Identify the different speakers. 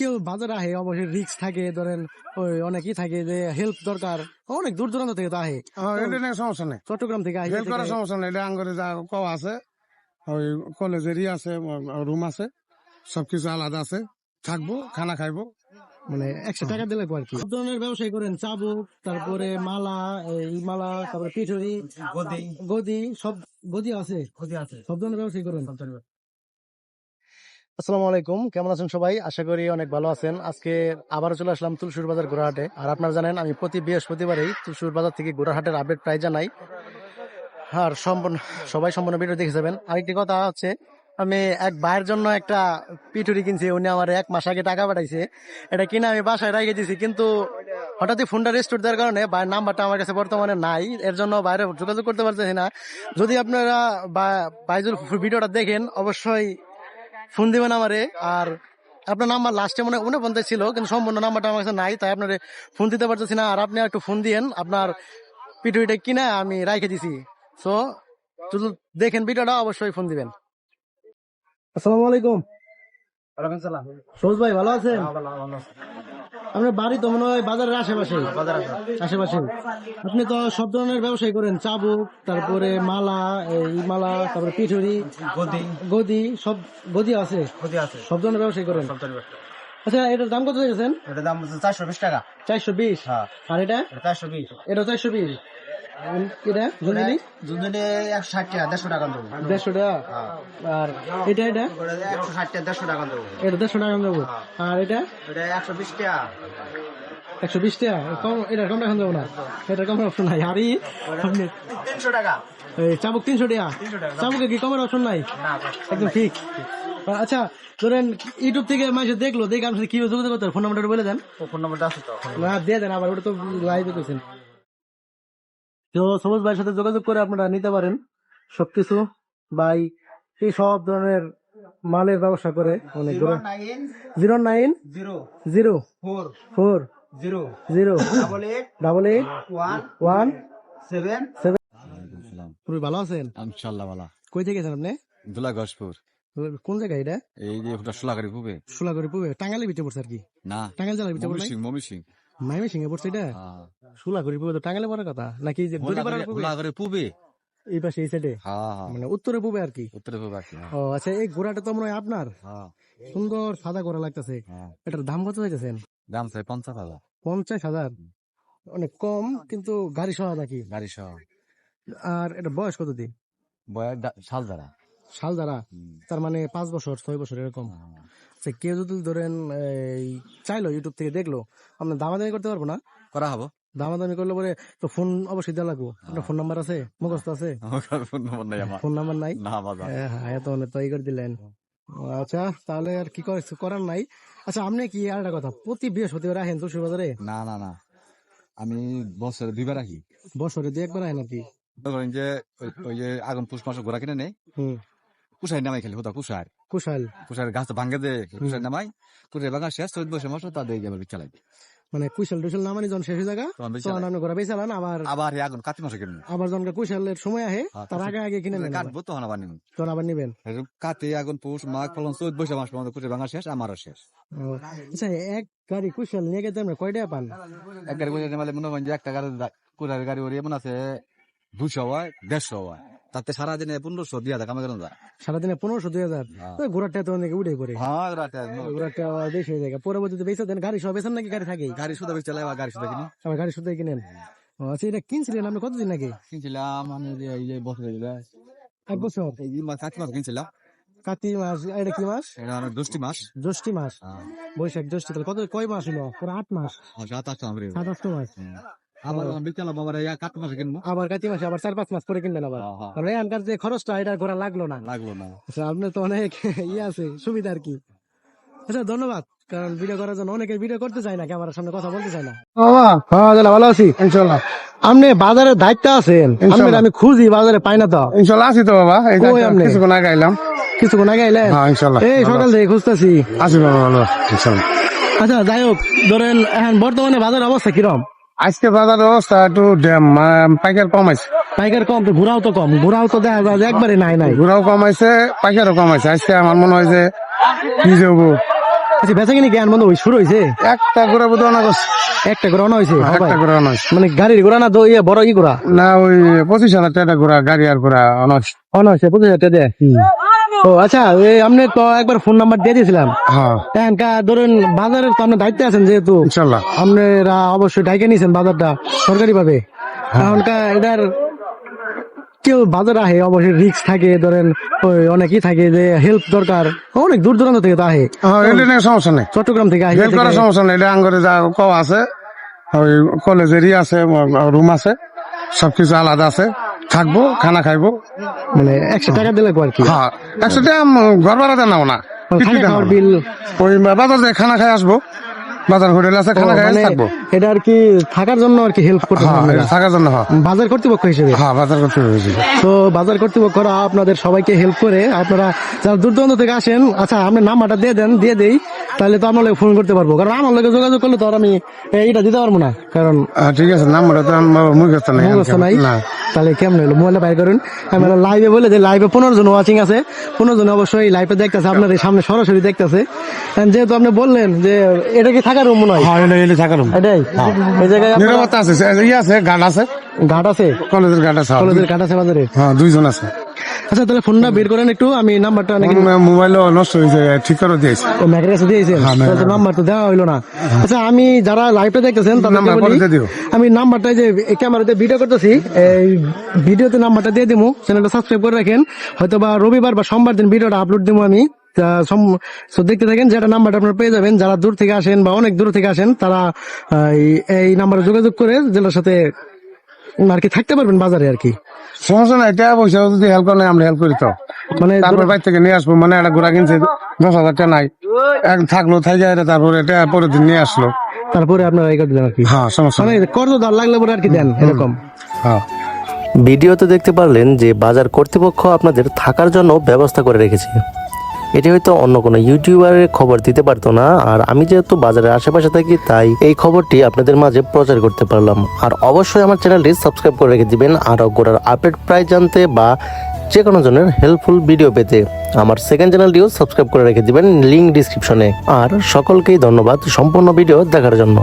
Speaker 1: কেউ বাজারে আহে অবশ্যই রিক্স থাকে ধরেন ওই অনেকই থাকে যে হেল্প দরকার অনেক দূর দূরান্ত থেকে তো আহে।
Speaker 2: সমস্যা নেই।
Speaker 1: চট্টগ্রাম থেকে আহে
Speaker 2: হেল্প করার সমস্যা নেই এটা আঙ্গরে যা কও আছে ওই কলেজেরই আছে রুম আছে সবকিছু আলাদা আছে থাকব খানা খাইবো।
Speaker 1: মানে একশো টাকা দিলে আর কি। সব ধরনের ব্যবসায় করেন চাবুক তারপরে মালা এই মালা তারপরে পিঠুরি গদি। গদি সব গদি আছে। গদি আছে। সব ধরনের ব্যবসায় করেন। আসসালামু আলাইকুম। কেমন আছেন সবাই? আশা করি অনেক ভালো আছেন। আজকে আবারও চলে আসলাম তুলসুর বাজার গোড়াহাটে। আর আপনারা জানেন, আমি প্রতি বৃহস্পতিবারেই তুলসুর বাজার থেকে গোড়াহাটের আপডেট প্রায় জানাই। আর সম্পূর্ণ, সবাই সম্পূর্ণ ভিডিও দেখে যাবেন। আরেকটি কথা হচ্ছে, আমি এক ভাইয়ের জন্য একটা পিঠুরি কিনছি। উনি আমার এক মাস আগে টাকা পাঠাইছে। এটা কিনে আমি বাসায় রেখে দিয়েছি কিন্তু হঠাৎই ফোনটা রেস্টোর দেওয়ার কারণে ভাইয়ের নাম্বারটা আমার কাছে বর্তমানে নাই। এর জন্য বাইরে যোগাযোগ করতে পারতেছি না। যদি আপনারা বাইজুর ভিডিওটা দেখেন, অবশ্যই ফোন দিবেন আমারে। আর আপনার নাম্বার লাস্টে মনে মনে পঞ্চাশ ছিল কিন্তু সম্পূর্ণ নাম্বারটা আমার কাছে নাই তাই আপনার ফোন দিতে পারতেছি না। আর আপনি একটু ফোন দিয়েন আপনার পিটুইটা কিনা আমি রাইখে দিছি। সো শুধু দেখেন ভিডিওটা অবশ্যই ফোন দিবেন। আসসালামু আলাইকুম। সবুজ ভাই ভালো আছেন? আপনার বাড়ি তো মনে হয় বাজারের আশেপাশে। আশেপাশে। আপনি তো সব ধরনের ব্যবসায় করেন চাবুক তারপরে মালা এই মালা তারপরে পিঠুরি
Speaker 3: গদি।
Speaker 1: গদি সব গদি আছে?
Speaker 3: গদি আছে।
Speaker 1: সব ধরনের ব্যবসায় করেন? আচ্ছা এটার দাম কত গেছেন
Speaker 3: এটার দাম চারশো বিশ টাকা।
Speaker 1: চারশো বিশ।
Speaker 3: হ্যাঁ।
Speaker 1: আর এটা
Speaker 3: চারশো বিশ।
Speaker 1: এটা চারশো বিশ।
Speaker 3: টাকা
Speaker 1: আর এটা
Speaker 3: একশো টাকা টাকা বিশ
Speaker 1: একশো বিশ কম এটা কম রাখা যাব না। এটা অপশন নাই।
Speaker 3: তিনশো টাকা।
Speaker 1: এই চাবুক তিনশো টাকা। চাবুকে কি কমের অপশন নাই? একদম ঠিক। আচ্ছা ধরেন ইউটিউব থেকে মানুষ দেখল দেখে আপনার কি যোগাযোগ করতে ফোন নাম্বারটা বলে দেন।
Speaker 3: ফোন নম্বরটা আছে তো।
Speaker 1: না দিয়ে দেন আবার ওটা তো লাইভে করছেন। তো সবুজ ভাইয়ের সাথে যোগাযোগ করে আপনারা নিতে পারেন সবকিছু। বাই এই সব ধরনের মালের ব্যবসা করে অনেক
Speaker 3: nine
Speaker 1: zero nine
Speaker 3: zero
Speaker 1: zero
Speaker 3: four
Speaker 1: four
Speaker 3: zero
Speaker 1: zero
Speaker 3: double eight
Speaker 1: double eight
Speaker 3: one
Speaker 1: one
Speaker 3: seven
Speaker 1: তুমি ভালো আছেন?
Speaker 4: ইনশাল্লাহ বালা
Speaker 1: কই থেকে গেছেন আপনি?
Speaker 4: দুলা গজপুর
Speaker 1: কোন জায়গায় এটা?
Speaker 4: এই যে ওটা সোলাগাড়ি পুবে।
Speaker 1: সুলাগড়ি পুবে। টাঙ্গালি ভিতরে পড়ছে আর কি?
Speaker 4: না।
Speaker 1: টাঙ্গাইল জেলার ভিতরে
Speaker 4: মমি সিং।
Speaker 1: মাইমে সিংহে পড়ছে এটা?
Speaker 4: হ্যাঁ
Speaker 1: সুলাগড়ি পুবে তো টাঙ্গালে পড়ার কথা? নাকি যে দড়িপাড়ার পুবে? এই পাশে এই সাইডে
Speaker 4: হ্যাঁ হ্যাঁ
Speaker 1: মানে উত্তরে পুবে আর কি?
Speaker 4: উত্তরে পুবে আর কি হ্যাঁ।
Speaker 1: ও আচ্ছা এই ঘোড়াটা তো মনে হয় আপনার?
Speaker 4: হ্যাঁ
Speaker 1: সুন্দর সাদা ঘোড়া লাগতেছে।
Speaker 4: হ্যাঁ
Speaker 1: এটার দাম কত হয়েছেন
Speaker 4: দাম চাই পঞ্চাশ হাজার।
Speaker 1: পঞ্চাশ হাজার? অনেক কম কিন্তু গাড়ি সহ নাকি?
Speaker 4: গাড়ি সহ
Speaker 1: আর এটা বয়স কত দিন
Speaker 4: বয়ের শাল দ্বারা।
Speaker 1: সাল দ্বারা তার মানে পাঁচ বছর ছয় বছর এরকম। আচ্ছা কেউ যদি ধরেন এই চাইলো ইউটিউব থেকে দেখল আপনার দামাদামি করতে পারব না?
Speaker 4: করা হব।
Speaker 1: দামাদামি করলে পরে তো ফোন অবশ্যই দেওয়া লাগবো। আপনার ফোন নাম্বার আছে? মুখস্থ আছে?
Speaker 4: ফোন নম্বর নাই
Speaker 1: ফোন নাম্বার নাই? হ্যাঁ হ্যাঁ এত অনেক তো করে দিলেন। আচ্ছা তাহলে আর কি করে- করার নাই? আচ্ছা আপনি কি আর একটা কথা প্রতি বৃহস্পতিবার আহেন তুলসী বাজারে?
Speaker 4: না না না। আমি বছরে দুইবার রাখি
Speaker 1: বছরে দু একবার আর কি
Speaker 4: ধরেন যে ওই যে আগুন পুষ মাসে ঘোরা কিনে নেই কুসাই নামাই খেলি হোতা কুসার
Speaker 1: কুশাল
Speaker 4: কুসার গাছ ভাঙ্গে দে কুসার নামাই কুসার ভাঙা শেষ চোদ্দ বসে মাসে তাদের আবার চালাই
Speaker 1: মানে কুশাল টুশাল নামানি যখন শেষ জায়গা
Speaker 4: তখন
Speaker 1: আপনি ঘোরা আবার
Speaker 4: আবার আগুন কাতি মাসে
Speaker 1: আবার যখন কুশালের সময় আহে
Speaker 4: হ্যাঁ,
Speaker 1: তার আগে আগে কিনে নেন
Speaker 4: কাটবো তখন আবার নিব
Speaker 1: তখন আবার নিবেন।
Speaker 4: কাতে আগুন পৌষ মাঘ ফলন চোদ্দ বৈশাখ মাস পর্যন্ত কুটে ভাঙা শেষ আমারও শেষ।
Speaker 1: আচ্ছা এক গাড়ি কুশাল নিয়ে গেতে আমরা কয় টাকা পান?
Speaker 4: এক গাড়ি করে নেমালে মনে হয় যে একটা গাড়ি কুড়ার গাড়ি ওর এমন আছে দুশো হয় দেড়শো হয়। তাতে সারাদিনে পনেরোশো দিয়া দেয় কামে গেল
Speaker 1: সারাদিনে পনেরোশো দুই হাজার?
Speaker 4: হ্যাঁ।
Speaker 1: ঘোরার টাকা তো অনেকে উঠে করে
Speaker 4: হ্যাঁ
Speaker 1: ঘোরার বেশি হয়ে যায়। পরবর্তীতে বেঁচে দেন গাড়ি সব বেছেন নাকি গাড়ি থাকেই
Speaker 4: গাড়ি শুধু চালাই বা গাড়ি শুধু কিনি।
Speaker 1: আবার গাড়ি শুধু কিনেন? আচ্ছা এটা কিনছিলেন আপনি কতদিন আগে?
Speaker 4: কিনছিলাম মানে যে এই যে বছর
Speaker 1: এক বছর?
Speaker 4: এই মাস কাতি মাস কিনছিলাম।
Speaker 1: কাতি মাস এটা কি মাস?
Speaker 4: এটা দশটি মাস।
Speaker 1: জ্যৈষ্ঠী মাস।
Speaker 4: হ্যাঁ,
Speaker 1: বৈশাখ জ্যৈষ্ঠী তাহলে কত কয় মাস হলো? পুরো আট মাস?
Speaker 4: সাত আটটা আমার
Speaker 1: সাত আটটা মাস।
Speaker 4: আবার বিকেলাম আবার কাতি মাসে কিনবো।
Speaker 1: আবার কাতি মাসে আবার চার পাঁচ মাস পরে কিনবেন আবার। এখানকার যে খরচটা এটা ঘোরা লাগল না।
Speaker 4: লাগল না।
Speaker 1: আচ্ছা আপনার তো অনেক ইয়ে আছে সুবিধা আর কি। আচ্ছা ধন্যবাদ। কারণ ভিডিও করার জন্য অনেকে ভিডিও করতে চায় না ক্যামেরার সামনে কথা বলতে চায় না।
Speaker 2: বাবা
Speaker 1: হ্যাঁ দাদা ভালো আছি?
Speaker 2: ইনশাল্লাহ।
Speaker 1: আপনি বাজারে দায়িত্ব আছেন।
Speaker 2: ইনশাল্লাহ।
Speaker 1: আমি খুঁজি বাজারে পাই না তো।
Speaker 2: ইনশাল্লাহ আছি তো বাবা
Speaker 1: আপনি?
Speaker 2: কিছুক্ষণ আগে আইলাম।
Speaker 1: কিছুক্ষণ আগে এলেন
Speaker 2: হ্যাঁ ইনশাল্লাহ।
Speaker 1: এই সকাল থেকে খুঁজতেছি।
Speaker 2: আছি বাবা ভালো ইনশাল্লাহ।
Speaker 1: আচ্ছা যাই হোক ধরেন এখন বর্তমানে বাজার অবস্থা কিরম?
Speaker 2: আজকে বাজার অবস্থা একটু পাইকার কমাইছে
Speaker 1: পাইকার কম ঘোরাও তো কম। ঘোরাও তো দেখা যায় একবারে নাই নাই।
Speaker 2: ঘোরাও কমাইছে পাইকারও কমাইছে আজকে আমার মনে হয় যে কি যাব
Speaker 1: আচ্ছা বেচা কিনি জ্ঞান বন্ধ শুরু হয়েছে
Speaker 2: একটা ঘোরা বোধ অনেক আছে।
Speaker 1: একটা করে অনা হয়েছে
Speaker 2: একটা ঘোরা অনেক আছে।
Speaker 1: মানে গাড়ির ঘোড়া না তো ইয়ে বড় ই ঘোড়া?
Speaker 2: না ওই পঁচিশ হাজার টাকা ঘোরা গাড়ি আর ঘোরা অনেক আছে।
Speaker 1: অনা হয়েছে পঁচিশ হাজার টাকা ও আচ্ছা এই আপনি তো একবার ফোন নাম্বার দিয়ে দিয়েছিলাম।
Speaker 2: হ্যাঁ।
Speaker 1: এখানকার ধরুন বাজারের তো আপনি দায়িত্বে আছেন যেহেতু।
Speaker 2: ইনশাল্লাহ।
Speaker 1: আপনারা অবশ্যই ডাইকে নিয়েছেন বাজারটা সরকারি ভাবে এখনকার এটার কেউ বাজার আহে অবশ্যই রিক্স থাকে ধরেন ওই অনেকই থাকে যে হেল্প দরকার। অনেক দূর দূরান্ত থেকে তো আহে।
Speaker 2: হ্যাঁ সমস্যা নেই।
Speaker 1: চট্টগ্রাম থেকে আহে
Speaker 2: হেল্প করার সমস্যা নেই। এটা আঙ্গরে যা কওয়া আছে ওই কলেজেরই আছে রুম আছে সবকিছু আলাদা আছে। থাকব খানা খাইবো।
Speaker 1: মানে একশো টাকা দিলে আর কি?
Speaker 2: হ্যাঁ একশো টাকা ঘর ভাড়াতে নাও না।
Speaker 1: বিল।
Speaker 2: ওই বাজার থেকে খানা খাই আসব বাজার হোটেল আছে খানা খাই
Speaker 1: মানে
Speaker 2: থাকব।
Speaker 1: এটা আর কি থাকার জন্য আর কি হেল্প করতে
Speaker 2: হ্যাঁ এটা থাকার জন্য হ্যাঁ।
Speaker 1: বাজার কর্তৃপক্ষ হিসেবে?
Speaker 2: হ্যাঁ বাজার করতে হয়েছে
Speaker 1: তো বাজার কর্তৃপক্ষরা আপনাদের সবাইকে হেল্প করে আপনারা যারা দূর দূরান্ত থেকে আসেন আচ্ছা আপনার নাম্বারটা দিয়ে দেন দিয়ে দেই তাহলে তো আপনার ফোন করতে পারব। কারণ আমার লোকে যোগাযোগ করলে তো আর আমি এইটা দিতে পারব না কারণ
Speaker 2: হ্যাঁ, ঠিক আছে নাম্বারটা তো আমার মুখস্থ নেই
Speaker 1: মুখস্থ নাই।
Speaker 2: না।
Speaker 1: তাহলে কেমন হলো? মোবাইলে বাইর করুন। আমি লাইভে বলে যে লাইভে পনেরো জন ওয়াচিং আছে। পনেরো জন অবশ্যই লাইভে দেখতেছে আপনার সামনে সরাসরি দেখতেছে। যেহেতু আপনি বললেন যে এটা কি থাকার রুম মনে হয়?
Speaker 2: হ্যাঁ থাকার রুম
Speaker 1: এটাই? এই জায়গায়
Speaker 2: আছে সে- ইয়ে আছে
Speaker 1: ঘাট আছে।
Speaker 2: কলেজের ঘাট আছে হ্যাঁ,
Speaker 1: কলেজের ঘাট আছে বাজারে
Speaker 2: হ্যাঁ দুইজন আছে।
Speaker 1: আচ্ছা তাহলে ফোনটা বের করেন একটু আমি নাম্বারটা নাকি
Speaker 2: মোবাইলও নষ্ট হয়েছে ঠিক করে দিয়েছে।
Speaker 1: ও ম্যাকের কাছে দিয়েছেন
Speaker 2: হ্যাঁ,
Speaker 1: তো নাম্বার তো দেওয়া হইল না। আচ্ছা আমি যারা লাইভটা দেখতেছেন তাদেরকে
Speaker 2: নাম্বার
Speaker 1: বলি
Speaker 2: দিও।
Speaker 1: আমি নাম্বারটা যে ক্যামেরাতে ভিডিও করতেছি এই ভিডিওতে নাম্বারটা দিয়ে দিবো চ্যানেলটা সাবস্ক্রাইব করে রাখেন। হয়তো বা রবিবার বা সোমবার দিন ভিডিওটা আপলোড দিব আমি। দেখতে থাকেন যেটা নাম্বারটা আপনারা পেয়ে যাবেন। যারা দূর থেকে আসেন বা অনেক দূর থেকে আসেন তারা এই- এই নাম্বারে যোগাযোগ করে জেলার সাথে আর কি থাকতে পারবেন বাজারে আর কি?
Speaker 2: সমস্যা নাই টাকা পয়সা যদি হেল্প করে আমরা হেল্প করি তো।
Speaker 1: মানে
Speaker 2: তারপর বাইর থেকে নিয়ে আসব মানে একটা ঘোরা কিনছে দশ হাজার টাকা নাই। এক থাকল থাইকা এটা তারপরে এটা পরের দিন নিয়ে আসলো।
Speaker 1: তারপরে আপনারা এই করে দেন আর কি?
Speaker 2: হ্যাঁ সমস্যা
Speaker 1: মানে
Speaker 2: নেই।
Speaker 1: কর্জদার লাগলে পরে আর কি দেন এরকম।
Speaker 2: হ্যাঁ।
Speaker 5: ভিডিওতে দেখতে পারলেন যে বাজার কর্তৃপক্ষ আপনাদের থাকার জন্য ব্যবস্থা করে রেখেছে। এটি হয়তো অন্য কোনো ইউটিউবারের খবর দিতে পারতো না। আর আমি যেহেতু বাজারের আশেপাশে থাকি, তাই এই খবরটি আপনাদের মাঝে প্রচার করতে পারলাম। আর অবশ্যই আমার চ্যানেলটি সাবস্ক্রাইব করে রেখে দিবেন আর গোড়ার আপডেট প্রাইস জানতে বা যে কোনো জনের হেল্পফুল ভিডিও পেতে। আমার সেকেন্ড চ্যানেলটিও সাবস্ক্রাইব করে রেখে দিবেন লিঙ্ক ডিসক্রিপশনে আর সকলকেই ধন্যবাদ সম্পূর্ণ ভিডিও দেখার জন্য।